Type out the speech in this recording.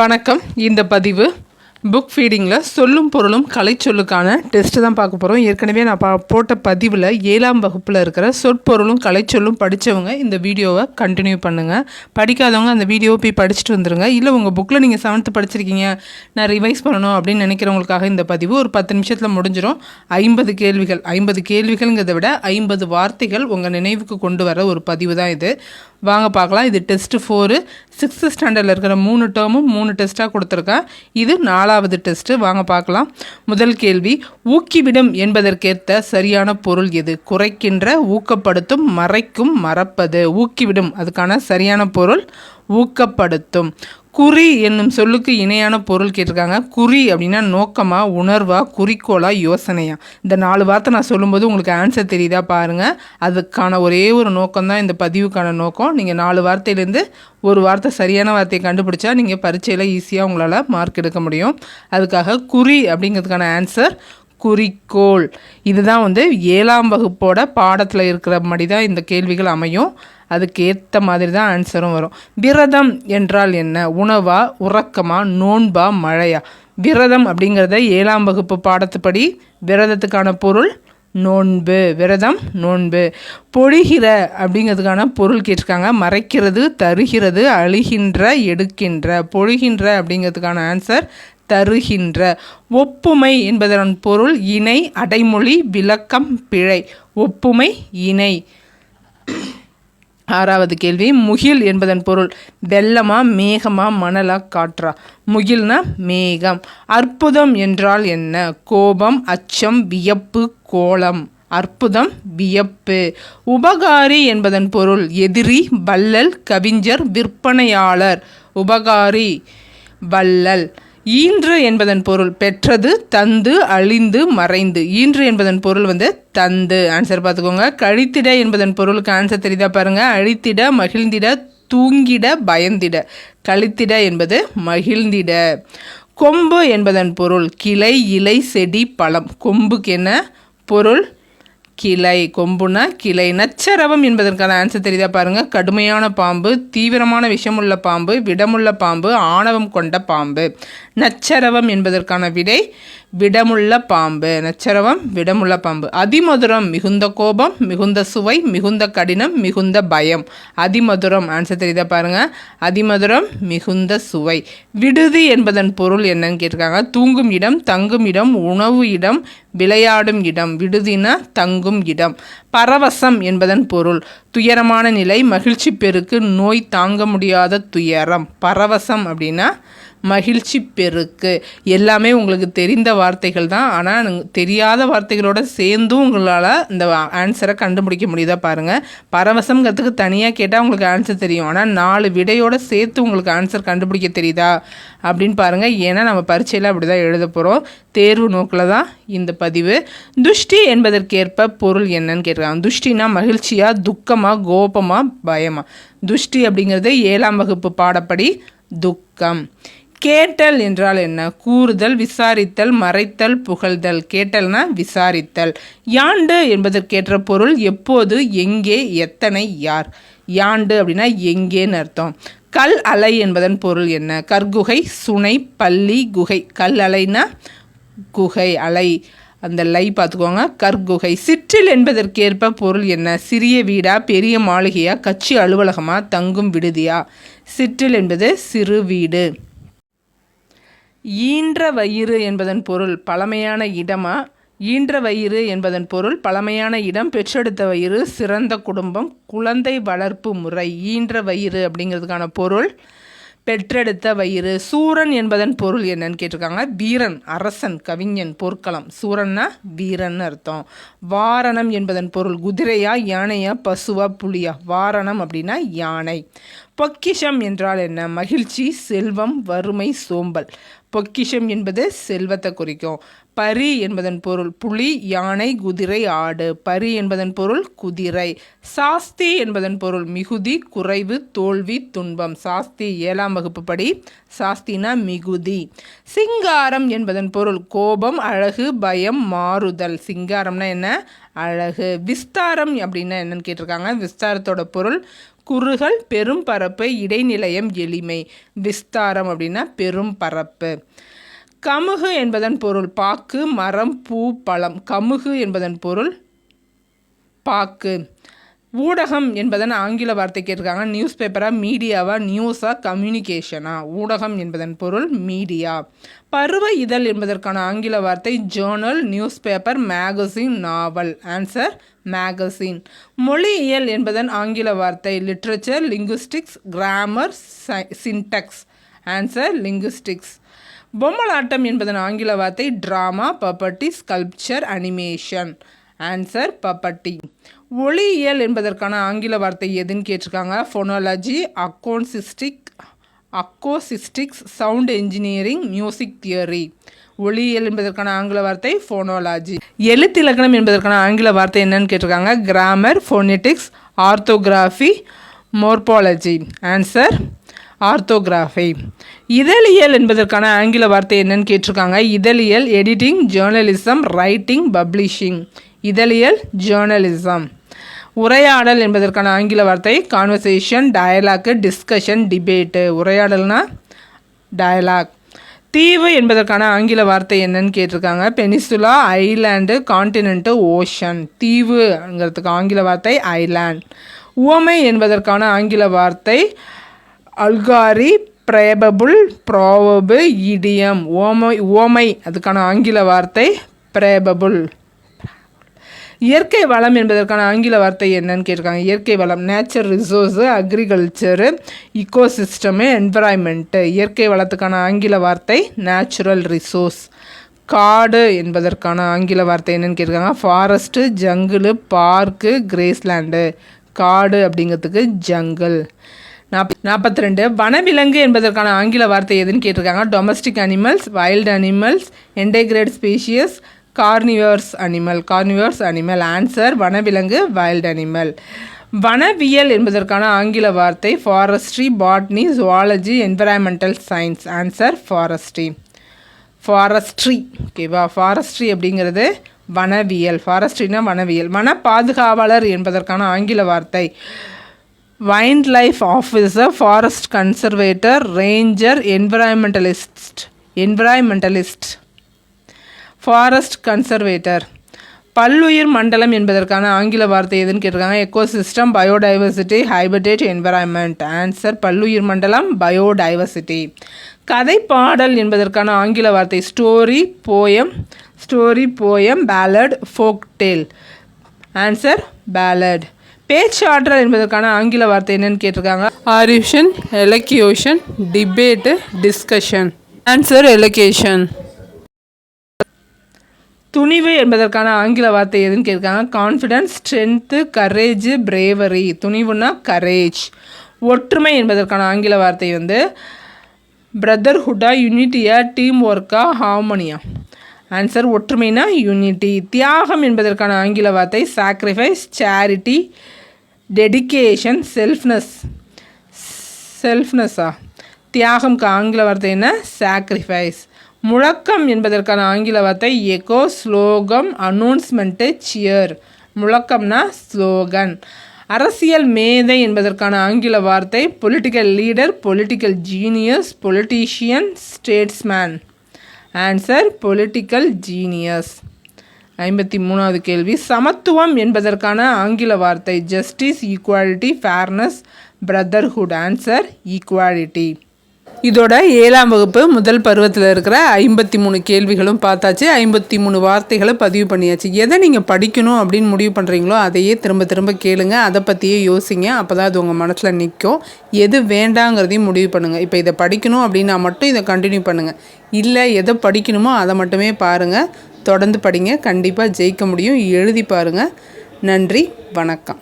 வணக்கம். இந்த பதிவு புக் ஃபீடிங்கில் சொல்லும் பொருளும் கலைச்சொல்லுக்கான டெஸ்ட்டு தான் பார்க்க போகிறோம் ஏற்கனவே நான் பா போட்ட பதிவில் ஏழாம் வகுப்பில் இருக்கிற சொற்பொருளும் கலைச்சொல்லும் படித்தவங்க இந்த வீடியோவை கண்டினியூ பண்ணுங்கள் படிக்காதவங்க அந்த வீடியோவை போய் படிச்சுட்டு வந்துருங்க. இல்லை உங்கள் புக்கில் நீங்கள் செவன்த்து படிச்சிருக்கீங்க. நான் ரிவைஸ் பண்ணணும் அப்படின்னு நினைக்கிறவங்களுக்காக இந்த பதிவு ஒரு பத்து நிமிஷத்தில் முடிஞ்சிடும் ஐம்பது கேள்விகள் ஐம்பது கேள்விகள்ங்கிறத விட ஐம்பது வார்த்தைகள் உங்கள் நினைவுக்கு கொண்டு வர ஒரு பதிவு தான் இது. வாங்க பார்க்கலாம். இது டெஸ்ட்டு ஃபோரு. சிக்ஸ்த்து ஸ்டாண்டர்டில் இருக்கிற மூணு டேர்மும் மூணு டெஸ்ட்டாக கொடுத்துருக்கேன் இது நாலாவது டெஸ்ட்டு வாங்க பார்க்கலாம். முதல் கேள்வி ஊக்கிவிடும் என்பதற்கேற்ற சரியான பொருள் எது? குறைக்கின்ற ஊக்கப்படுத்தும் மறைக்கும் மறப்பது. ஊக்கிவிடும் அதுக்கான சரியான பொருள் ஊக்கப்படுத்தும். குறி என்னும் சொல்லுக்கு இணையான பொருள் கேட்டிருக்காங்க. குறி அப்படின்னா நோக்கமாக உணர்வாக குறிக்கோளாக யோசனையா. இந்த நாலு வார்த்தை நான் சொல்லும்போது உங்களுக்கு ஆன்சர் தெரியுதா பாருங்கள் அதுக்கான ஒரே ஒரு நோக்கம் தான் இந்த பதிவுக்கான நோக்கம். நீங்கள் நாலு வார்த்தையிலேருந்து ஒரு வார்த்தை சரியான வார்த்தையை கண்டுபிடிச்சா நீங்கள் பரீட்சையில் ஈஸியாக உங்களால் மார்க் எடுக்க முடியும். அதுக்காக குறி அப்படிங்கிறதுக்கான ஆன்சர் குறிக்கோள். இதுதான் வந்து ஏழாம் வகுப்போட பாடத்தில் இருக்கிற மாதிரி தான் இந்த கேள்விகள் அமையும். அதுக்கு ஏற்ற மாதிரி தான் ஆன்சரும் வரும். விரதம் என்றால் என்ன? உணவா உறக்கமா நோன்பா மழையா? விரதம் அப்படிங்கிறத ஏழாம் வகுப்பு பாடத்துப்படி விரதத்துக்கான பொருள் நோன்பு. விரதம் நோன்பு. பொழிகிற அப்படிங்கிறதுக்கான பொருள் கேட்டிருக்காங்க. மறைக்கிறது தருகிறது அழுகின்ற எடுக்கின்ற. பொழிகின்ற அப்படிங்கிறதுக்கான ஆன்சர் தருகின்ற. ஒப்புமை என்பதன் பொருள் இணை அடைமொழி விளக்கம் பிழை. ஒப்புமை இணை. ஆறாவது கேள்வி முகில் என்பதன் பொருள் வெள்ளமா மேகமா மணலா காற்றா? முகில்னா மேகம். அற்புதம் என்றால் என்ன? கோபம் அச்சம் வியப்பு கோலம். அற்புதம் வியப்பு. உபகாரி என்பதன் பொருள் எதிரி வள்ளல் கவிஞர் விற்பனையாளர். உபகாரி வள்ளல். ஈன்று என்பதன் பொருள் பெற்றது தந்து அழிந்து மறைந்து. ஈன்று என்பதன் பொருள் வந்து தந்து. ஆன்சர் பார்த்துக்கோங்க. கழித்திட என்பதன் பொருளுக்கு ஆன்சர் தெரியுதா பாருங்க. அழித்திட மகிழ்ந்திட தூங்கிட பயந்திட. கழித்திட என்பது மகிழ்ந்திட. கொம்பு என்பதன் பொருள் கிளை இலை செடி பழம். கொம்புக்கு என்ன? பொருள் கிளை கொம்புனா கிளை. நச்சரவம் என்பதற்கான ஆன்சர் தெரியுதா பாருங்கள் கடுமையான பாம்பு தீவிரமான விஷமுள்ள பாம்பு விடமுள்ள பாம்பு ஆணவம் கொண்ட பாம்பு. நச்சரவம் என்பதற்கான விடை விடமுள்ள பாம்பு. நச்சரவம் விடமுள்ள பாம்பு. அதிமதுரம் மிகுந்த கோபம் மிகுந்த சுவை மிகுந்த கடினம் மிகுந்த பயம். அதிமதுரம் ஆன்சர் தெரியுதா பாருங்க. அதிமதுரம் மிகுந்த சுவை. விடுதி என்பதன் பொருள் என்னன்னு கேட்டிருக்காங்க. தூங்கும் இடம் தங்கும் இடம் உணவு இடம் விளையாடும் இடம். விடுதினா தங்கும் இடம். பரவசம் என்பதன் பொருள். துயரமான நிலை மகிழ்ச்சி பெருக்கு நோய் தாங்க முடியாத துயரம். பரவசம் அப்படின்னா மகிழ்ச்சி பெருக்கு. எல்லாமே உங்களுக்கு தெரிந்த வார்த்தைகள் தான். ஆனால் தெரியாத வார்த்தைகளோட சேர்ந்தும் உங்களால் இந்த ஆன்சரை கண்டுபிடிக்க முடியுதா பாருங்கள் பரவசம்ங்கிறதுக்கு தனியாக கேட்டால் உங்களுக்கு ஆன்சர் தெரியும். ஆனால் நாலு விடையோடு சேர்த்து உங்களுக்கு ஆன்சர் கண்டுபிடிக்க தெரியுதா? அப்படின்னு பாருங்கள் ஏன்னா நம்ம பரீட்சையில் அப்படி தான் எழுத போகிறோம் தேர்வு நோக்கில் தான் இந்த பதிவு. துஷ்டி என்பதற்கேற்ப பொருள் என்னன்னு கேட்குறாங்க துஷ்டினா மகிழ்ச்சியாக துக்கமாக கோபமாக பயமாக துஷ்டி அப்படிங்கிறது ஏழாம் வகுப்பு பாடப்படி துக்கம். கேட்டல் என்றால் என்ன? கூறுதல் விசாரித்தல் மறைத்தல் புகழ்தல். கேட்டல்னா விசாரித்தல். யாண்டு என்பதற்கேற்ற பொருள் எப்போது எங்கே எத்தனை யார்? யாண்டு அப்படின்னா எங்கேன்னு அர்த்தம். கல் அலை என்பதன் பொருள் என்ன? கற்குகை சுனை பள்ளி குகை. கல் அலைனா குகை அலை. அந்த லை பார்த்துக்கோங்க. கற்குகை. சிற்றில் என்பதற்கேற்ப பொருள் என்ன? சிறிய வீடா பெரிய மாளிகையா கட்சி அலுவலகமா தங்கும் விடுதியா? சிற்றில் என்பது சிறு வீடு. ஈன்ற வயிறு என்பதன் பொருள் பழமையான இடமா? ஈன்ற வயிறு என்பதன் பொருள் பழமையான இடம். பெற்றெடுத்த வயிறு சிறந்த குடும்பம் குழந்தை வளர்ப்பு முறை ஈன்ற வயிறு அப்படிங்கிறதுக்கான பொருள். பெற்றெடுத்த வயிறு. சூரன் என்பதன் பொருள் என்னன்னு கேட்டிருக்காங்க. வீரன் அரசன் கவிஞன் போர்க்களம் சூரன்னா வீரன் அர்த்தம். வாரணம் என்பதன் பொருள் குதிரையா யானையா பசுவா புலியா? வாரணம் அப்படின்னா யானை. பொக்கிஷம் என்றால் என்ன? மகிழ்ச்சி செல்வம் வறுமை சோம்பல். பொக்கிஷம் என்பது செல்வத்தை குறிக்கும். பரி என்பதன் பொருள் புலி யானை குதிரை ஆடு. பரி என்பதன் பொருள் குதிரை. சாஸ்தி என்பதன் பொருள் மிகுதி குறைவு தோல்வி துன்பம். சாஸ்தி ஏழாம் வகுப்பு படி. சாஸ்தினா மிகுதி. சிங்காரம் என்பதன் பொருள் கோபம் அழகு பயம் மாறுதல். சிங்காரம்னா என்ன? அழகு. விஸ்தாரம் அப்படின்னா என்னன்னு கேட்டிருக்காங்க. விஸ்தாரத்தோட பொருள் குறுகல் பெரும் பரப்பு இடைநிலையம் எளிமை. விஸ்தாரம் அப்படின்னா பெரும் பரப்பு. கமுகு என்பதன் பொருள் பாக்கு மரம் பூ பழம். கமுகு என்பதன் பொருள் பாக்கு. ஊடகம் என்பதன் ஆங்கில வார்த்தை கேட்டிருக்காங்க. நியூஸ் பேப்பராக மீடியாவா நியூஸா கம்யூனிகேஷனா ஊடகம் என்பதன் பொருள் மீடியா பருவ இதழ் என்பதற்கான ஆங்கில வார்த்தை journal newspaper magazine novel answer magazine மொழியியல் என்பதன் ஆங்கில வார்த்தை literature linguistics grammar syntax answer linguistics பொம்மலாட்டம் என்பதன் ஆங்கில வார்த்தை drama puppetry sculpture animation answer puppetry ஒளியியல் என்பதற்கான ஆங்கில வார்த்தை எதுன்னு கேட்டிருக்காங்க? Phonology acoustic acoustics sound engineering music theory ஒளியியல் என்பதற்கான ஆங்கில வார்த்தை ஃபோனோலாஜி எழுத்திலக்கணம் என்பதற்கான ஆங்கில வார்த்தை என்னன்னு கேட்டிருக்காங்க? Grammar phonetics orthography morphology answer ஆர்த்தோகிராஃபை. இதழியல் என்பதற்கான ஆங்கில வார்த்தை என்னன்னு கேட்டிருக்காங்க. இதழியல் எடிட்டிங் ஜேர்னலிசம் ரைட்டிங் பப்ளிஷிங் இதழியல் ஜேர்னலிசம் உரையாடல் என்பதற்கான ஆங்கில வார்த்தை கான்வர்சேஷன் டயலாக்கு டிஸ்கஷன் டிபேட்டு உரையாடல்னா டயலாக் தீவு என்பதற்கான ஆங்கில வார்த்தை என்னன்னு கேட்டிருக்காங்க. பெனிசுலா ஐலாண்டு கான்டினென்ட்டு ஓஷன் தீவுங்கிறதுக்கு ஆங்கில வார்த்தை ஐலாண்ட் உவமை என்பதற்கான ஆங்கில வார்த்தை அல்காரி பிரேபபுள் ப்ராவபு இடியம். ஓமை ஓமை அதுக்கான ஆங்கில வார்த்தை பிரேபபுள் இயற்கை வளம் என்பதற்கான ஆங்கில வார்த்தை என்னன்னு கேட்டிருக்காங்க. இயற்கை வளம் nature resource agriculture ecosystem environment இயற்கை வளத்துக்கான ஆங்கில வார்த்தை நேச்சுரல் ரிசோர்ஸ் காடு என்பதற்கான ஆங்கில வார்த்தை என்னன்னு கேட்டிருக்காங்க. ஃபாரஸ்ட்டு ஜங்கிள் பார்க்கு கிரேஸ்லேண்டு காடு அப்படிங்கிறதுக்கு ஜங்கிள் நாற்பத்தி ரெண்டு வனவிலங்கு என்பதற்கான ஆங்கில வார்த்தை எதுன்னு கேட்டிருக்காங்க. Domestic animals wild animals endangered species carnivores animal carnivores animal answer வனவிலங்கு வைல்ட் அனிமல் வனவியல் என்பதற்கான ஆங்கில வார்த்தை forestry botany zoology environmental science answer forestry forestry ஓகேவா ஃபாரஸ்ட்ரி அப்படிங்கிறது வனவியல். ஃபாரஸ்ட்ரினா வனவியல். வன பாதுகாவலர் என்பதற்கான ஆங்கில வார்த்தை. Wildlife officer forest conservator ranger environmentalist environmentalist forest conservator பல்லுயிர் மண்டலம் என்பதற்கான ஆங்கில வார்த்தை எதுன்னு கேட்டிருக்காங்க? Ecosystem biodiversity habitat environment answer பல்லுயிர் மண்டலம் பயோடைவர்சிட்டி கதை பாடல் என்பதற்கான ஆங்கில வார்த்தை story poem story poem ballad folk tale answer ballad பேச்சாற்றல் என்பதற்கான ஆங்கில வார்த்தை என்னன்னு கேட்டிருக்காங்க. Oration elocution debate discussion answer elocution துணிவு என்பதற்கான ஆங்கில வார்த்தை எதுன்னு கேட்குறாங்க கான்ஃபிடன்ஸ் ஸ்ட்ரென்த்து கரேஜ் பிரேவரி துணிவுனா கரேஜ் ஒற்றுமை என்பதற்கான ஆங்கில வார்த்தை வந்து பிரதர்ஹுட்டா யூனிட்டியா டீம் ஒர்க்கா ஹார்மோனியா ஆன்சர் ஒற்றுமைனா யூனிட்டி தியாகம் என்பதற்கான ஆங்கில வார்த்தை சாக்ரிஃபைஸ் சேரிட்டி டெடிக்கேஷன் செல்ஃப்னஸ் செல்ஃப்னஸ்ஸா தியாகம்க்கு ஆங்கில வார்த்தை என்ன? சாக்ரிஃபைஸ் முழக்கம் என்பதற்கான ஆங்கில வார்த்தை எகோ ஸ்லோகம் அனௌன்ஸ்மெண்ட்டு சியர் முழக்கம்னா ஸ்லோகன் அரசியல் மேதை என்பதற்கான ஆங்கில வார்த்தை political leader political genius politician statesman answer political genius ஐம்பத்தி மூணாவது கேள்வி. சமத்துவம் என்பதற்கான ஆங்கில வார்த்தை justice equality fairness brotherhood answer equality இதோட ஏழாம் வகுப்பு முதல் பருவத்தில் இருக்கிற ஐம்பத்தி மூணு கேள்விகளும் பார்த்தாச்சு. ஐம்பத்தி மூணு வார்த்தைகளை பதிவு பண்ணியாச்சு. எதை நீங்கள் படிக்கணும் அப்படின்னு முடிவு பண்ணுறீங்களோ அதையே திரும்ப திரும்ப கேளுங்க. அதை பற்றியே யோசிங்க. அப்போ தான் அது உங்கள் மனசில் நிற்கும் எது வேண்டாங்கிறதையும் முடிவு பண்ணுங்கள் இப்போ இதை படிக்கணும் அப்படின்னா மட்டும் இதை கண்டினியூ பண்ணுங்கள் இல்லை எதை படிக்கணுமோ அதை மட்டுமே பாருங்கள் தொடர்ந்து படிங்க. கண்டிப்பாக ஜெயிக்க முடியும். எழுதி பாருங்கள் நன்றி. வணக்கம்.